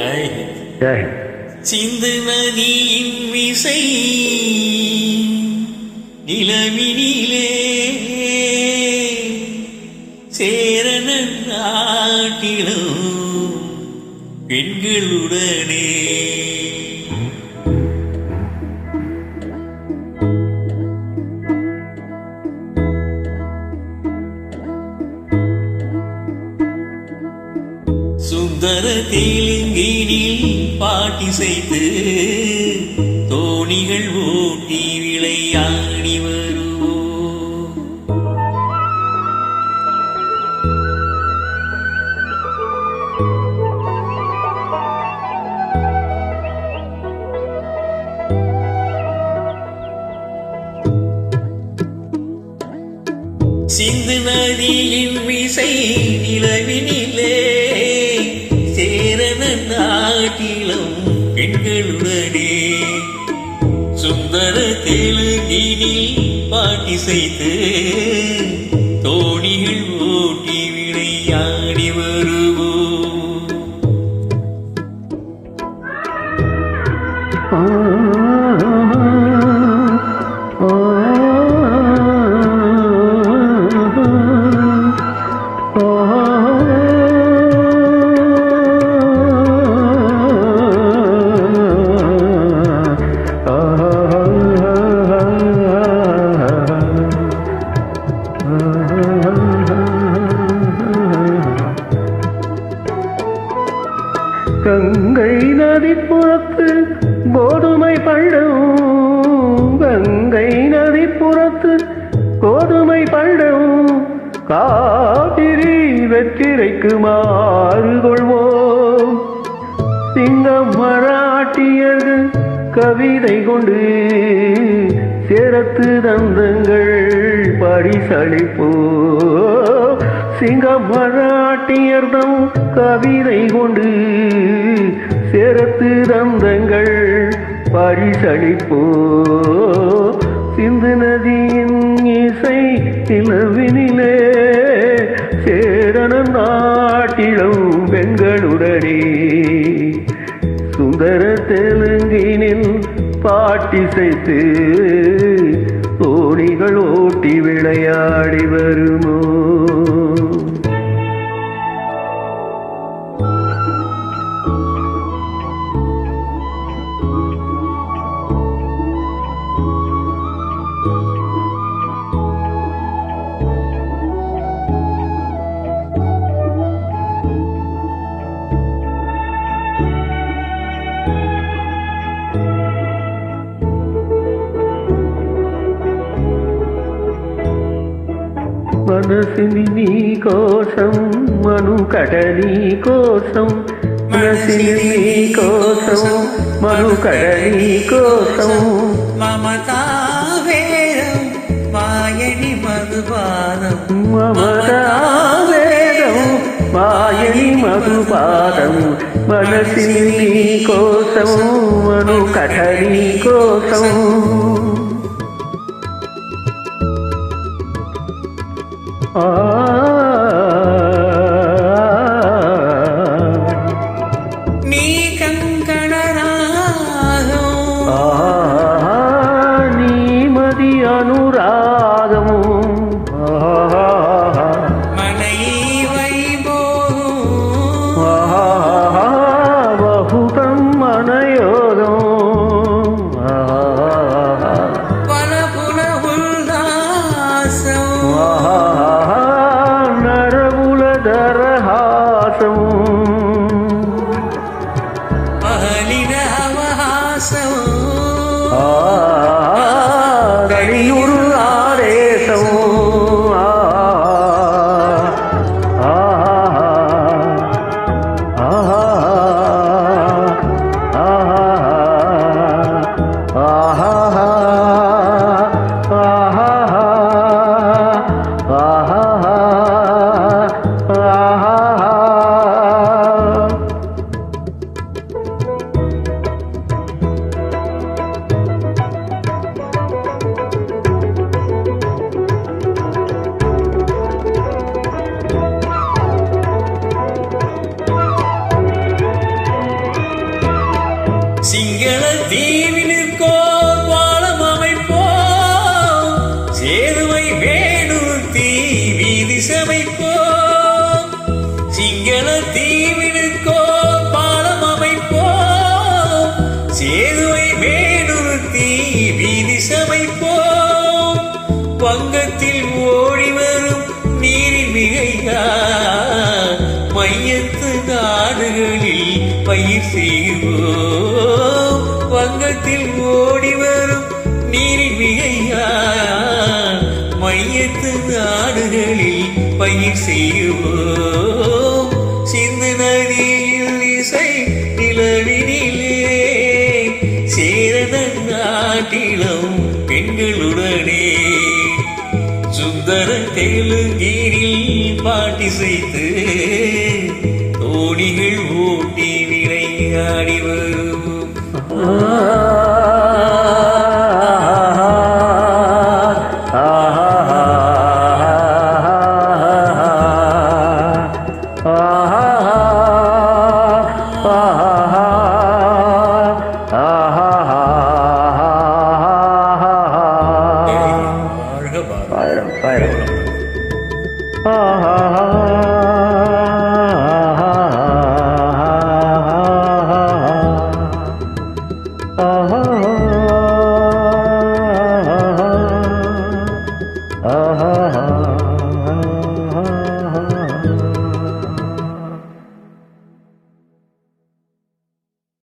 ஜெய் சிந்து நதியின் விசை நிலவினிலே சேரண நாட்டிலும் பெண்களுடனே சுந்தர தெலுங்கினில் பாட்டி செய்து தோணிகள் ஓட்டி விளையாடி வருவோம். சிந்து நதியின் விசை நிலவில் நாட்டிலும் பெண்களுடனே. சுந்தர தெலுங்கினில் பாட்டி செய்து கங்கை நதி புறத்து கோதுமை பழம் கங்கை நதி புறத்து கோதுமை பழம் காவிரி வெற்றிரைக்கு மாறு கொள்வோம். சிங்கம் மராட்டியர்கள் கவிதை கொண்டு சேரத்து தந்தங்கள். பரிசளிப்போ சிங்கம் மராட்டியர்தம் கவிதை கொண்டு சிறத்து தந்தங்கள் பரிசளிப்போ. சிந்து நதியின் இசை நிலவினிலே சேரண நாட்டிலும் பெண்களுடனே. சுந்தர தெலுங்கினில் பாட்டிசைத்து தோணிகள் விளையாடி வருமோ మనసిని నీ కోసం మను కడలి కోసం. మనసిని నీ కోసం మను కడలి కోసం. మమతా వేదం మాయని మధుపానం మాయని మనసిని నీ కోసం మను కడలి కోసం. ಆ ஞானமும் சேதுவை மேலுறுத்தி வீதி சமைப்போம். பங்கத்தில் ஓடி வரும் நீரின் மிகையா? மையத்து நாடுகளில் பயிர் செய்வோம். பங்கத்தில் ஓடி வரும் நீரின் மிகையா? மையத்து நாடுகளில் பயிர் செய்வோம். நாட்டிலும் பெண்களுடனே. சுந்தர தெலுங்கினில் பாட்டி செய்து தோணிகள் ஓட்டி விளையாடி வரும். ஆ. 当了